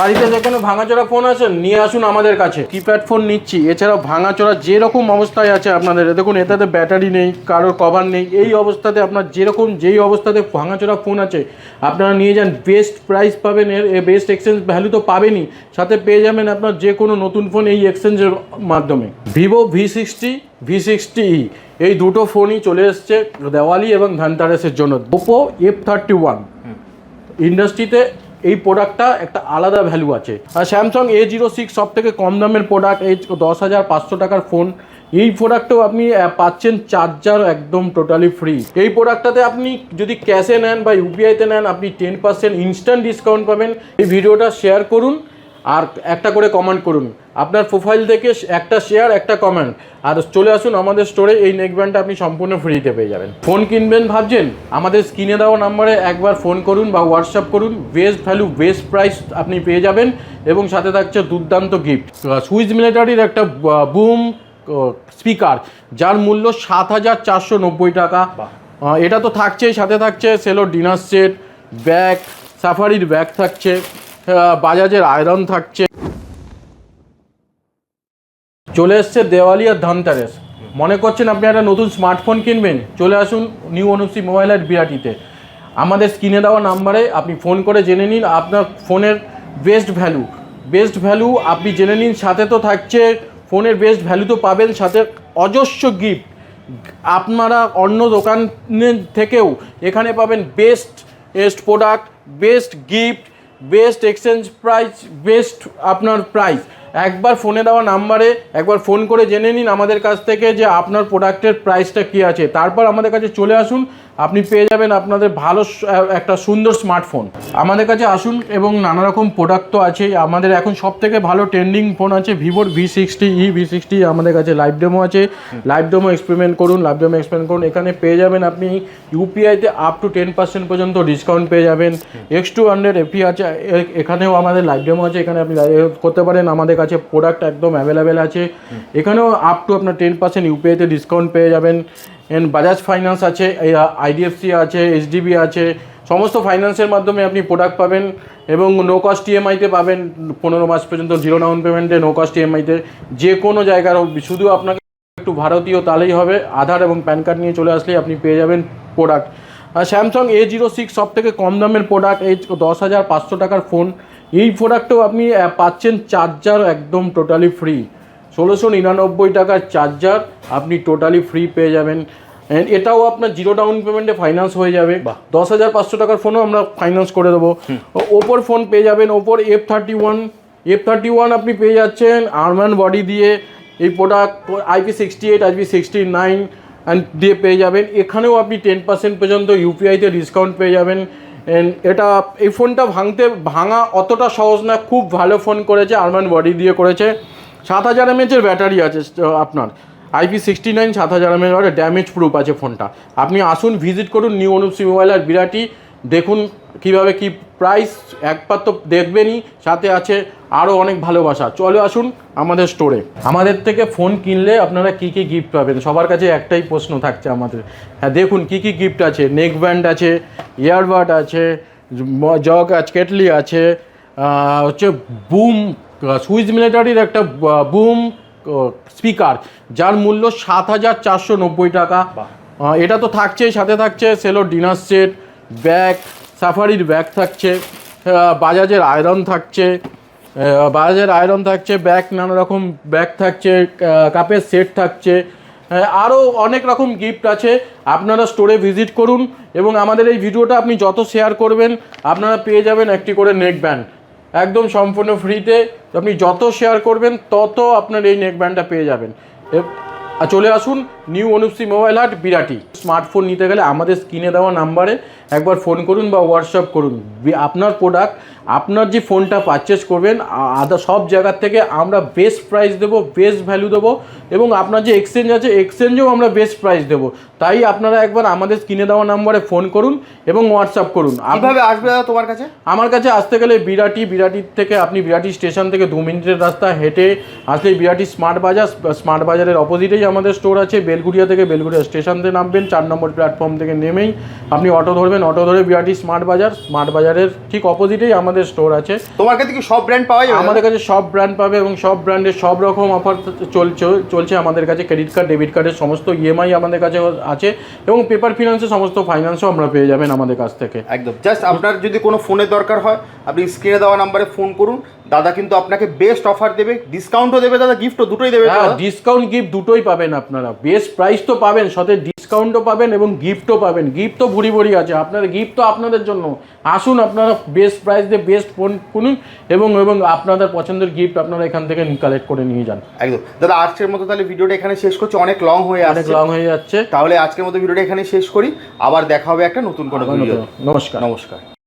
বাড়িতে যে কোনো ভাঙাচোরা ফোন আছে নিয়ে আসুন আমাদের কাছে। কিপ্যাড ফোন নিচ্ছি এছাড়াও ভাঙাচোরা যেরকম অবস্থায় আছে আপনাদের দেখুন এটাতে ব্যাটারি নেই কারোর কভার নেই এই অবস্থাতে আপনার যেরকম যেই অবস্থাতে ভাঙাচোরা ফোন আছে আপনারা নিয়ে যান বেস্ট প্রাইস পাবেন এর বেস্ট এক্সচেঞ্জ ভ্যালু তো পাবেনই সাথে পেয়ে যাবেন আপনার যে কোনো নতুন ফোন এই এক্সচেঞ্জের মাধ্যমে। Vivo V sixty V sixty E এই দুটো ফোনই চলে এসছে দেওয়ালি এবং ধানতারাসের জন্য ওপো এফ থার্টি ওয়ান ইন্ডাস্ট্রিতে এই প্রোডাক্টটা একটা আলাদা ভ্যালু আছে। আর স্যামসাং এ জিরো সিক্স সব থেকে কম দামের প্রোডাক্ট এই দশ হাজার পাঁচশো টাকার ফোন এই প্রোডাক্টটাও আপনি পাচ্ছেন চার্জার একদম টোটালি ফ্রি এই প্রোডাক্টটাতে আপনি যদি ক্যাশে নেন বা ইউপিআইতে নেন, আপনি টেন পার্সেন্ট ইনস্ট্যান্ট ডিসকাউন্ট পাবেন। এই ভিডিওটা শেয়ার করুন। আর একটা করে কমেন্ট করুন। আপনার প্রোফাইল থেকে একটা শেয়ার একটা কমেন্ট আর চলে আসুন আমাদের স্টোরে এই নেক ব্যান্ডটা আপনি সম্পূর্ণ ফ্রিতে পেয়ে যাবেন। ফোন কিনবেন ভাবছেন? আমাদের স্ক্রিনে দেওয়া নাম্বারে একবার ফোন করুন বা হোয়াটসঅ্যাপ করুন। বেস্ট ভ্যালু বেস্ট প্রাইস আপনি পেয়ে যাবেন এবং সাথে থাকছে দুর্দান্ত গিফট সুইচ মিলিটারির একটা বুম স্পিকার যার মূল্য সাত হাজার চারশো নব্বই টাকা। এটা তো থাকছেই সাথে থাকছে সেলো ডিনার সেট ব্যাগ সাফারির ব্যাগ থাকছে। বাজাজের আয়রন থাকছে। চলে এসছে দেওয়ালি আর ধনতেরাস। মনে করছেন আপনি একটা নতুন স্মার্টফোন কিনবেন? চলে আসুন নিউ অনুপসি মোবাইল অ্যাট বিরাটিতে আমাদের স্ক্রিনে দেওয়া নাম্বারে আপনি ফোন করে জেনে নিন আপনার ফোনের বেস্ট ভ্যালু। বেস্ট ভ্যালু আপনি জেনে নিন, সাথে তো থাকছে ফোনের বেস্ট ভ্যালু তো পাবেন, সাথে অজস্র গিফট আপনারা অন্য দোকানের থেকেও এখানে পাবেন best best product best gift best exchange price best আপনার প্রাইস একবার ফোনে দেওয়া নাম্বারে একবার ফোন করে জেনে নিন আমাদের কাছ থেকে যে আপনার প্রোডাক্টের প্রাইসটা কী আছে। তারপর আমাদের কাছে চলে আসুন, আপনি পেয়ে যাবেন আপনাদের ভালো একটা সুন্দর স্মার্টফোন। আমাদের কাছে আসুন এবং নানা রকম প্রোডাক্ট তো আছেই। আমাদের এখন সব থেকে ভালো ট্রেন্ডিং ফোন আছে ভিভোর V sixty, E V sixty আমাদের কাছে লাইভ ডেমো আছে। লাইভ ডেমো এক্সপেরিমেন্ট করুন, লাইভ ডেমো এক্সপেরিমেন্ট করুন। এখানে পেয়ে যাবেন আপনি ইউপিআইতে আপ টু টেন পার্সেন্ট পর্যন্ত ডিসকাউন্ট পেয়ে যাবেন। এক্স টু হান্ড্রেড এপি আছে এখানেও আমাদের লাইভ ডেমো আছে। এখানে আপনি করতে পারেন। আমাদের কাছে প্রোডাক্ট একদম অ্যাভেলেবেল আছে। এখানেও আপ টু আপনার টেন পার্সেন্ট ইউপিআইতে ডিসকাউন্ট পেয়ে যাবেন। এন্ড বাজাজ ফাইন্যান্স আছে আইডিএফসি আছে এইচডিবি আছে, সমস্ত ফাইন্যান্সের মাধ্যমে আপনি প্রোডাক্ট পাবেন এবং নো কস্ট ইএমআইতে পাবেন। পনেরো মাস পর্যন্ত জিরো ডাউন পেমেন্টে নো কস্ট ইএমআইতে যে কোনো জায়গার শুধু আপনাকে একটু ভারতীয় তাহলেই হবে, আধার এবং প্যান কার্ড নিয়ে চলে আসলেই আপনি পেয়ে যাবেন প্রোডাক্ট আর স্যামসাং এ জিরো সিক্স সব থেকে কম দামের প্রোডাক্ট এই দশ হাজার পাঁচশো টাকার ফোন এই প্রোডাক্টেও আপনি পাচ্ছেন চার্জার একদম টোটালি ফ্রি ষোলোশো নিরানব্বই টাকার চার্জার আপনি টোটালি ফ্রি পেয়ে যাবেন। এটাও আপনার জিরো ডাউন পেমেন্টে ফাইন্যান্স হয়ে যাবে। দশ হাজার পাঁচশো টাকার ফোনও আমরা ফাইন্যান্স করে দেবো। ওপোর ফোন পেয়ে যাবেন ওপোর F thirty one F thirty one আপনি পেয়ে যাচ্ছেন আর্মান বডি দিয়ে এই product IP sixty eight IP sixty nine and দিয়ে পেয়ে যাবেন। এখানেও আপনি টেন পার্সেন্ট পর্যন্ত ইউপিআইতে ডিসকাউন্ট পেয়ে যাবেন। এটা, এই ফোনটা ভাঙতে, ভাঙা অতটা সহজ না, খুব ভালো ফোন করেছে, আর্মান বডি দিয়ে করেছে। সাত হাজার এমএচের ব্যাটারি আছে আপনার। আইপি সিক্সটি নাইন সাত হাজার এমএচ ড্যামেজ প্রুফ আছে ফোনটা। আপনি আসুন ভিজিট করুন নিউ অনুপ মোবাইল আর বিরাটি। দেখুন কীভাবে কি প্রাইস একবার তো দেখবেনই সাথে আছে আরও অনেক ভালোবাসা। চলে আসুন আমাদের স্টোরে আমাদের থেকে ফোন কিনলে আপনারা কি কি গিফট পাবেন? সবার কাছে একটাই প্রশ্ন থাকছে আমাদের। হ্যাঁ দেখুন কি কি গিফট আছে। নেক ব্যান্ড আছে ইয়ারবাড আছে জগ আছে কেটলি আছে হচ্ছে বুম সুইচ মিলিটারির একটা বুম স্পিকার যার মূল্য সাত হাজার চারশো নব্বই টাকা। এটা তো থাকছেই সাথে থাকছে সেলো ডিনার সেট ব্যাগ, সাফারির ব্যাগ থাকছে বাজাজের আয়রন থাকছে বাজাজের আয়রন থাকছে, ব্যাগ, নানা রকম ব্যাগ থাকছে কাপের সেট থাকছে আরও অনেক রকম গিফট আছে। আপনারা স্টোরে ভিজিট করুন এবং আমাদের এই ভিডিওটা আপনি যত শেয়ার করবেন, আপনারা পেয়ে যাবেন একটি করে নেক ব্যান্ড একদম সম্পূর্ণ ফ্রিতে আপনি যত শেয়ার করবেন, তত আপনার এই নেক ব্যান্ডটা পেয়ে যাবেন। আর চলে আসুন নিউ অনুপসি মোবাইল হাট, বিরাটি। স্মার্টফোন নিতে গেলে আমাদের স্ক্রিনে দেওয়া নাম্বারে একবার ফোন করুন বা হোয়াটসঅ্যাপ করুন। আপনার প্রোডাক্ট আপনার যে ফোনটা পারচেস করবেন আদা সব জায়গার থেকে আমরা বেস্ট প্রাইস দেবো বেস্ট ভ্যালু দেবো এবং আপনার যে এক্সচেঞ্জ আছে এক্সচেঞ্জেও আমরা বেস্ট প্রাইস দেবো। তাই আপনারা একবার আমাদের স্ক্রিনে দেওয়া নাম্বারে ফোন করুন এবং হোয়াটসঅ্যাপ করুন। আপ- কীভাবে আসবে দাদা তোমার কাছে? আমার কাছে আসতে গেলে বিরাটি বিরাটির থেকে আপনি বিরাটি স্টেশন থেকে দু মিনিটের রাস্তা হেঁটে আসলে বিরাটি স্মার্ট বাজার স্মার্ট বাজারের অপোজিটেই আমাদের স্টোর আছে। বেলগুড়িয়া থেকে বেলগুড়িয়া স্টেশন থেকে নামবেন চার নম্বর প্ল্যাটফর্ম থেকে নেমেই আপনি অটো ধরবেন। অটো ধরে বিরাটি স্মার্ট বাজার স্মার্ট বাজারের ঠিক অপোজিটেই আমাদের স্টোর আছে। তোমার কাছে কি সব ব্র্যান্ড পাওয়া যাবে আমাদের কাছে সব ব্র্যান্ড পাবে এবং সব ব্র্যান্ডের সব রকম অফার চলছে চলছে আমাদের কাছে। ক্রেডিট কার্ড ডেবিট কার্ডের সমস্ত ইএমআই আমাদের কাছে আছে এবং পেপার ফিনান্সে সমস্ত ফাইন্যান্সও আমরা পেয়ে যাবেন আমাদের কাছ থেকে। একদম। জাস্ট আপনার যদি কোনো ফোনের দরকার হয় আপনি স্ক্রিনে দেওয়া নাম্বারে ফোন করুন। দাদা কিন্তু আপনাকে বেস্ট অফার দেবে ডিসকাউন্টও দেবে দাদা গিফটও দুটোই দেবে হ্যাঁ ডিসকাউন্ট গিফট দুটোই পাবেন আপনারা। বেস্ট প্রাইস তো পাবেন সাথে ডিসকাউন্টও পাবেন এবং গিফটও পাবেন। গিফট তো ভুড়ি ভুড়ি আছে। আপনাদের গিফট তো আপনাদের জন্য। আসুন আপনারা বেস্ট প্রাইস দিয়ে বেস্ট ফোন কিনুন এবং এবং আপনাদের পছন্দের গিফট আপনারা এখান থেকে কালেক্ট করে নিয়ে যান। একদম। দাদা আজকের মতো তাহলে ভিডিওটা এখানে শেষ করছি। অনেক লং হয়ে অনেক লং হয়ে যাচ্ছে। তাহলে আজকের মতো ভিডিওটা এখানে শেষ করি। আবার দেখা হবে একটা নতুন কোনো ভিডিও নমস্কার। নমস্কার।